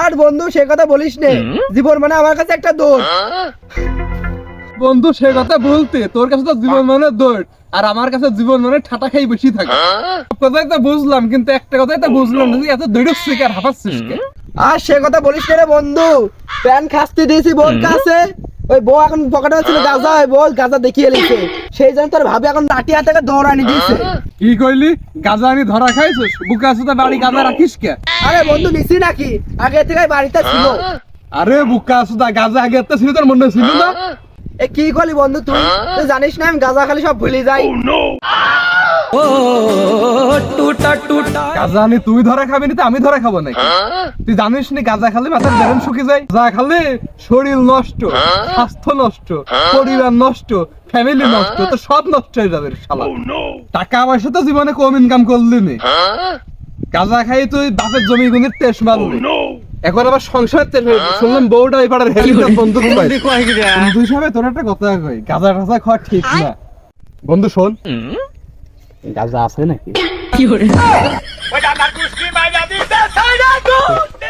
আর বন্ধু সে কথা বলিস নে। জীবন মানে আমার কাছে একটা দোষ। বন্ধু সে কথা বলতে তোর কাছে তো জীবন মানে দৌড় আর আমার কাছে জীবন মানে ঠাটা খাই বেশি থাকে। সব কথাই তো বুঝলাম কিন্তু একটা কথাই তো বুঝলাম না যে এত দৌড়ছিস কে আর হাঁপাচ্ছিস আর সে কথা বলিস নে রে বন্ধু। প্যান খাসতে দিয়েছি বোর কাছে ওই বউ এখন পকেটে ছিল গাজা ওই বল গাজা দেখিয়ে লিখছে সেই জন্য তোর ভাবি এখন লাঠি হাতে করে দৌড়ানি দিয়েছে। কি কইলি? গাজা আনি ধরা খাইছিস? বুকা সুতা বাড়ি গাজা রাখিস কে? আরে বন্ধু নিছি নাকি? আগে থেকে বাড়িতে ছিল। আরে বুকা সুতা গাজা আগে একটা ছিল তোর মনে ছিল না? এ কি করলি বন্ধু তুই? তুই জানিস না আমি গাজা খালি সব ভুলে যাই। গাজা আনি তুই ধরা খাবি না তো আমি ধরা খাব নাকি? তুই জানিস নি গাজা খালে মাথার বেরেন শুকিয়ে যায়? গাজা খালে শরীর নষ্ট স্বাস্থ্য নষ্ট পরিবার নষ্ট ফ্যামিলি নষ্ট তো সব নষ্ট হয়ে যাবে শালা টাকা পয়সা তো জীবনে কম ইনকাম করলি নি। গাজা খাই তুই বাপের জমি গুনির তেস মারলি এখন আবার সংসার তেল শুনলাম বউটা এবার হেলিকপ্টার বন্ধু হিসাবে তোর একটা কথা কই গাজা টাজা খাওয়া ঠিক না। বন্ধু শোন। গাজা আছে নাকি?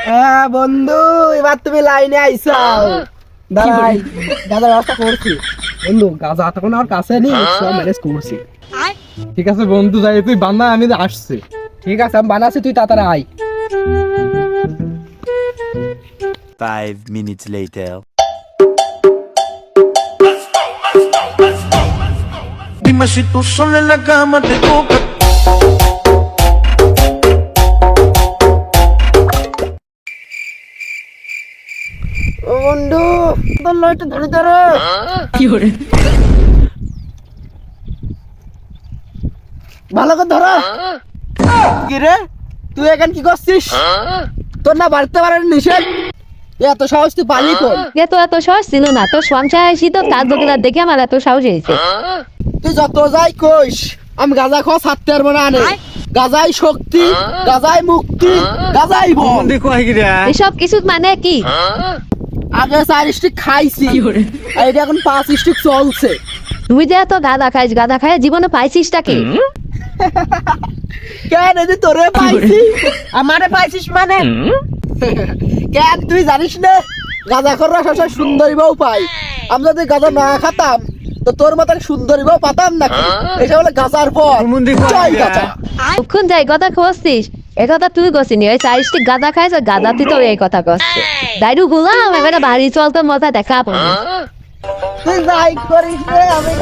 হ্যাঁ বন্ধু এবার তুমি লাইনে আইসাও দাঁড়াই গাজার ব্যবস্থা করছি। বন্ধু গাজা তখন আমার কাছে নেই সব ম্যানেজ করছি। ঠিক আছে বন্ধু যাই তুই বান্না আমি আসছি। ঠিক আছে আমি বানাচ্ছি তুই তাড়াতাড়ি আয়। Five minutes later. Dime si tú sola en la cama te toca. বন্ধু তোর লয়টা ধরে ধরো। ভালো করে ধরো। কি রে? তুই এখন কি করছিস? তোর না বাড়িতে পারার নিষেধ? এত সহজ তুই পালি কোন এ তো এত সহজ ছিল না। তোর সংসার আসি তো কাজ দেখে আমার এত সাহস হয়েছে। তুই যত যাই কইস আমি গাজা খাওয়া ছাড়তে পারব না আনে। গাজাই শক্তি গাজাই মুক্তি গাজাই বল। এসব কিছু মানে কি? আগে চার স্টিক খাইছি। আর এটা এখন পাঁচ স্টিক চলছে। তুই যে এত গাঁদা খাইস গাঁদা খাই জীবনে পাইছিসটা কি? কেন এই যে তোরে পাইছি? আমারে পাইছিস মানে? কেন তুই জানিস না? গাঁজা খররা সবসময় সুন্দরী বউ পাই। আমি যদি গাঁজা না খাতাম তো তোর মতন সুন্দরী বউ পাতাম নাকি? এটা বলে গাঁজার পর জয় গাঁজা। কখন যাই কথা খুঁজছিস একথা তুই গছিনি ওই চারিষ্টি গাঁদা খাইছ গাঁদা তুই তো এই কথা কচ্ছে দাইরু গুলাম এবারে বাড়ি চল তো মজা দেখা। পাবো তুই যাই করিস রে আমি